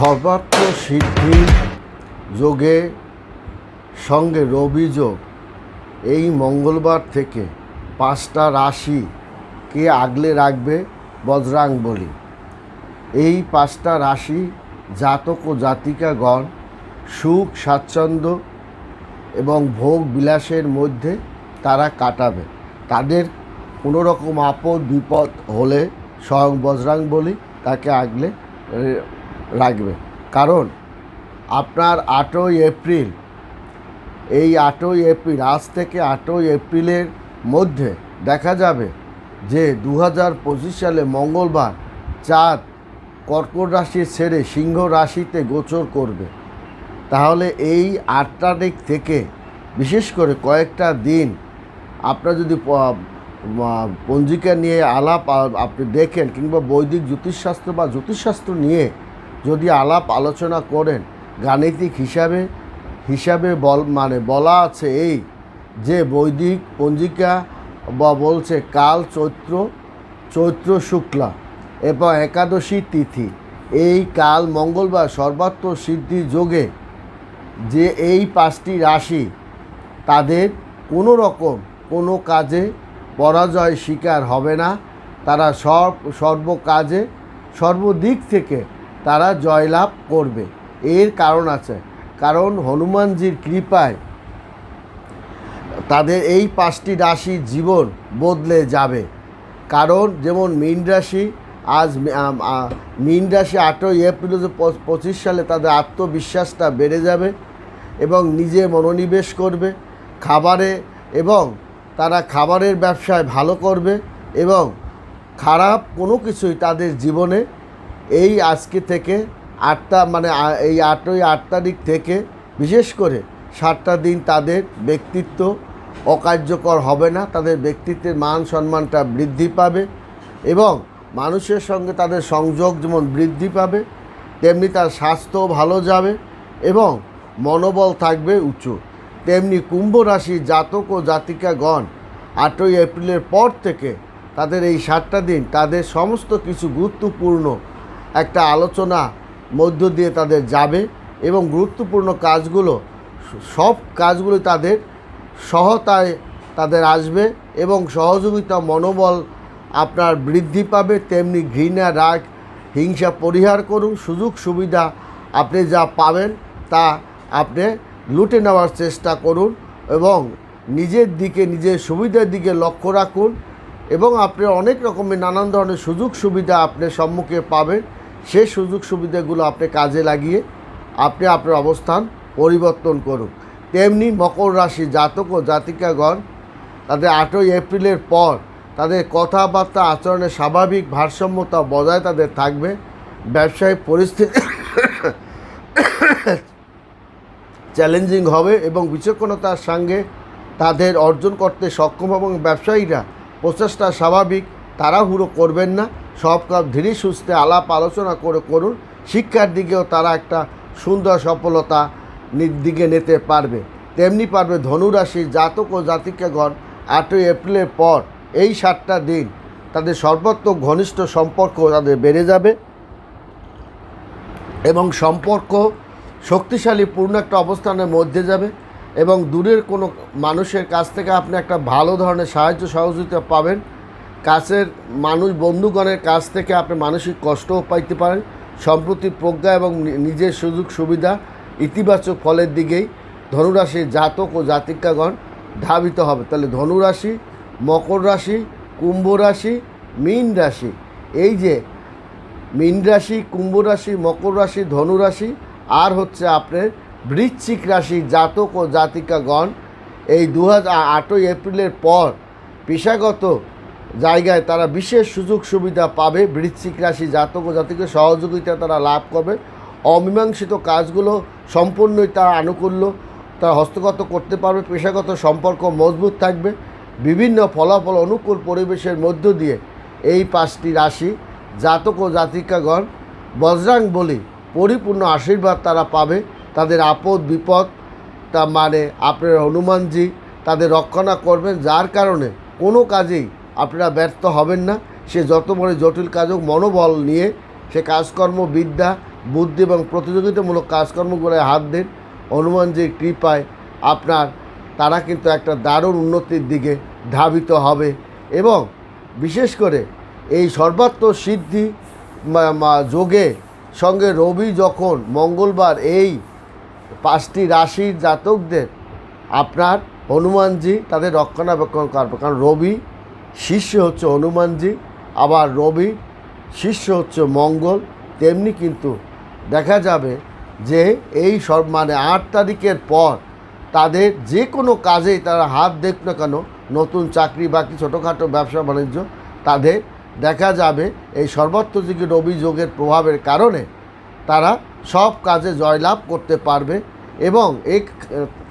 সর্বার্থ সিদ্ধি যোগে সঙ্গে রবি যোগ এই মঙ্গলবার থেকে পাঁচটা রাশিকে আগলে রাখবে বজরাং বলি। এই পাঁচটা রাশি জাতক ও জাতিকাগণ সুখ, স্বাচ্ছন্দ্য এবং ভোগ বিলাসের মধ্যে তারা কাটাবে। তাদের কোনো রকম আপদ বিপদ হলে স্বয়ং বজরাং বলি তাকে আগলে কারণ আপনার আটই এপ্রিল, এই আটই এপ্রিল, আজ থেকে আটই এপ্রিলের মধ্যে দেখা যাবে যে দু হাজার পঁচিশ সালে মঙ্গলবার চাঁদ কর্কট রাশি ছেড়ে সিংহ রাশিতে গোচর করবে। তাহলে এই আট তারিখ থেকে বিশেষ করে কয়েকটা দিন আপনার যদি পঞ্জিকা নিয়ে আলাপ আপনি দেখেন কিংবা বৈদিক জ্যোতিষশাস্ত্র বা জ্যোতিষশাস্ত্র নিয়ে যদি আলাপ আলোচনা করেন, গাণিতিক হিসাবে হিসাবে বল মানে বলা আছে এই যে বৈদিক পঞ্জিকা বা বলছে কাল, চৈত্র চৈত্র শুক্লা এবং একাদশী তিথি। এই কাল মঙ্গলবার সর্বাত্ম সিদ্ধি যোগে যে এই পাঁচটি রাশি, তাদের কোনো রকম কোনো কাজে পরাজয় শিকার হবে না। তারা সব, সর্ব কাজে সর্বদিক থেকে তারা জয়লাভ করবে। এর কারণ আছে। কারণ হনুমানজির কৃপায় তাদের এই পাঁচটি রাশি জীবন বদলে যাবে। কারণ যেমন মীন রাশি, আজ মীন রাশি আটই এপ্রিল দু পঁচিশ সালে তাদের আত্মবিশ্বাসটা বেড়ে যাবে এবং নিজে মনোনিবেশ করবে। খাবারে এবং তারা খাবারের ব্যবসায় ভালো করবে এবং খারাপ কোনো কিছুই তাদের জীবনে এই আজকে থেকে আটটা মানে এই আটই, আট তারিখ থেকে, বিশেষ করে সাতটা দিন তাদের ব্যক্তিত্ব অকার্যকর হবে না, তাদের ব্যক্তিত্বের মান সম্মানটা বৃদ্ধি পাবে এবং মানুষের সঙ্গে তাদের সংযোগ যেমন বৃদ্ধি পাবে, তেমনি তার স্বাস্থ্য ভালো যাবে এবং মনোবল থাকবে উঁচু তেমনি কুম্ভ রাশি জাতক ও জাতিকাগণ আটই এপ্রিলের পর থেকে তাদের এই সাতটা দিন তাদের সমস্ত কিছু গুরুত্বপূর্ণ একটা আলোচনা মধ্য দিয়ে তাদের যাবে এবং গুরুত্বপূর্ণ কাজগুলো, সব কাজগুলো তাদের সহতায় তাদের আসবে এবং সহযোগিতা মনোবল আপনার বৃদ্ধি পাবে। তেমনি ঘৃণা, রাগ, হিংসা পরিহার করুন। সুযোগ, সুবিধা আপনি যা পাবেন তা আপনি লুটে নেওয়ার চেষ্টা করুন এবং নিজের দিকে, নিজের সুবিধার দিকে লক্ষ্য রাখুন এবং আপনি অনেক রকমের নানান ধরনের সুযোগ সুবিধা আপনি সম্মুখে পাবেন। সেই সুযোগ সুবিধাগুলো আপনি কাজে লাগিয়ে আপনি আপনার অবস্থান পরিবর্তন করুন। তেমনি মকর রাশি জাতক ও জাতিকাগণ তাদের আটই এপ্রিলের পর তাদের কথাবার্তা আচরণের স্বাভাবিক ভারসাম্যতা বজায় তাদের থাকবে। ব্যবসায়িক পরিস্থিতি চ্যালেঞ্জিং হবে এবং বিচক্ষণতার সঙ্গে তাদের অর্জন করতে সক্ষম এবং ব্যবসায়ীরা প্রচেষ্টা স্বাভাবিক, তাড়াহুড়ো করবেন না। সব কাজ ধীরে সুস্থে আলাপ আলোচনা করে করুন। শিক্ষার দিকেও তারা একটা সুন্দর সফলতা দিকে নিতে পারবে। তেমনি পারবে ধনুরাশি জাতক ও জাতিকাগণ আটই এপ্রিলের পর এই সাতটা দিন তাদের সর্বাত্মক ঘনিষ্ঠ সম্পর্ক তাদের বেড়ে যাবে এবং সম্পর্ক শক্তিশালী, পূর্ণ একটা অবস্থানের মধ্যে যাবে এবং দূরের কোনো মানুষের কাছ থেকে আপনি একটা ভালো ধরনের সাহায্য সহযোগিতা পাবেন। কাছের মানুষ, বন্ধুগণের কাছ থেকে আপনি মানসিক কষ্টও পাইতে পারেন। সম্প্রতি প্রজ্ঞা এবং নিজের সুযোগ সুবিধা ইতিবাচক ফলের দিকেই ধনুরাশির জাতক ও জাতিকাগণ ধাবিত হবে। তাহলে ধনুরাশি, মকর রাশি, কুম্ভ রাশি, মীন রাশি। এই যে মীন রাশি, কুম্ভ রাশি, মকর রাশি ধনু রাশি আর হচ্ছে আপনার বৃশ্চিক রাশি জাতক ও জাতিকাগণ, এই দু হাজার আটই এপ্রিলের পর পেশাগত জায়গায় তারা বিশেষ সুযোগ সুবিধা পাবে। বৃশ্চিক রাশি জাতক ও জাতিকে সহযোগিতা তারা লাভ করবে। অমীমাংসিত কাজগুলো সম্পূর্ণই তারা আনুকূল্য। তারা হস্তগত করতে পারবে, পেশাগত সম্পর্ক মজবুত থাকবে। বিভিন্ন ফলাফল অনুকূল পরিবেশের মধ্য দিয়ে এই পাঁচটি রাশি জাতক ও জাতিকাগণ বজরাং বলি পরিপূর্ণ আশীর্বাদ তারা পাবে। তাদের আপদ, বিপদ, তা মানে আপনার হনুমানজি তাদের রক্ষণা করবেন। যার কারণে কোনো কাজেই আপনারা ব্যর্থ হবেন না। সে যত বড় জটিল কাজ হোক, মনোবল নিয়ে সে কাজকর্ম, বিদ্যা, বুদ্ধি এবং প্রতিযোগিতামূলক কাজকর্মগুলো হাত দিন। হনুমানজির কৃপায় আপনার, তারা কিন্তু একটা দারুণ উন্নতির দিকে ধাবিত হবে এবং বিশেষ করে এই সর্বাত্ম সিদ্ধি যোগে সঙ্গে রবি যখন মঙ্গলবার এই পাঁচটি রাশির জাতকদের, আপনার হনুমানজি তাদের রক্ষণাবেক্ষণ করবে কারণ রবি শিষ্য হচ্ছে হনুমানজি, আবার রবি, শিষ্য হচ্ছে মঙ্গল। তেমনি কিন্তু দেখা যাবে যে এই সব মানে আট তারিখের পর তাদের যে কোনো কাজেই তারা হাত দেখ না কেন, নতুন চাকরি বাকি ছোটোখাটো ব্যবসা বাণিজ্য, তাদের দেখা যাবে এই সর্বত্রযোগী রবি যোগের প্রভাবের কারণে তারা সব কাজে জয়লাভ করতে পারবে। এবং এক,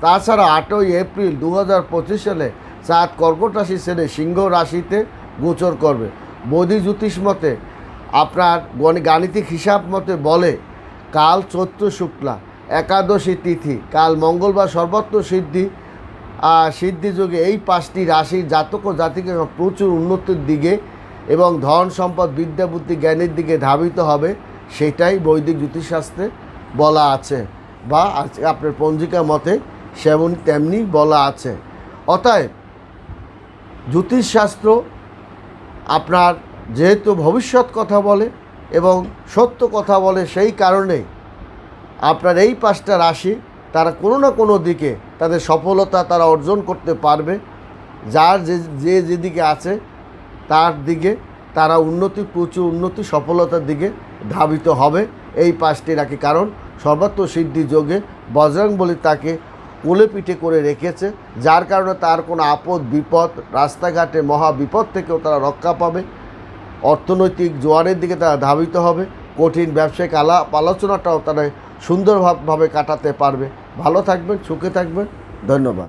তাছাড়া আটই এপ্রিল দু হাজার পঁচিশ সালে চাঁদ কর্কট রাশি ছেড়ে সিংহ রাশিতে গোচর করবে। বৈদিক জ্যোতিষ মতে আপনার গাণিতিক হিসাব মতে বলে কাল চৈত্র শুক্লা একাদশী তিথি কাল মঙ্গলবার সর্বত্র সিদ্ধি আহ, সিদ্ধি যুগে এই পাঁচটি রাশির জাতক ও জাতিকে প্রচুর উন্নতির দিকে এবং ধন সম্পদ বিদ্যা বুদ্ধি জ্ঞানের দিকে ধাবিত হবে সেটাই বৈদিক জ্যোতিষশাস্ত্রে বলা আছে বা আজকে আপনার পঞ্জিকা মতে সেমন তেমনি বলা আছে। অতএব জ্যোতিষশাস্ত্র আপনার যেহেতু ভবিষ্যৎ কথা বলে এবং সত্য কথা বলে সেই কারণেই আপনার এই পাঁচটা রাশি তারা কোনো না কোনো দিকে তাদের সফলতা তারা অর্জন করতে পারবে। যার যে যে যেদিকে আছে তার দিকে তারা উন্নতি, প্রচুর উন্নতি, সফলতার দিকে ধাবিত হবে। এই পাঁচটি রাখি কারণ সর্বত্র সিদ্ধি যোগে বজরং বলি তাকে কোলে পিঠে করে রেখেছে, যার কারণে তার কোনো আপদ, বিপদ, রাস্তাঘাটে মহা বিপদ থেকেও তারা রক্ষা পাবে। অর্থনৈতিক জোয়ারের দিকে তারা ধাবিত হবে। কঠিন ব্যবসায়িক আলাপ আলোচনাটাও তারা সুন্দরভাবে কাটাতে পারবে। ভালো থাকবেন, সুখে থাকবেন। ধন্যবাদ।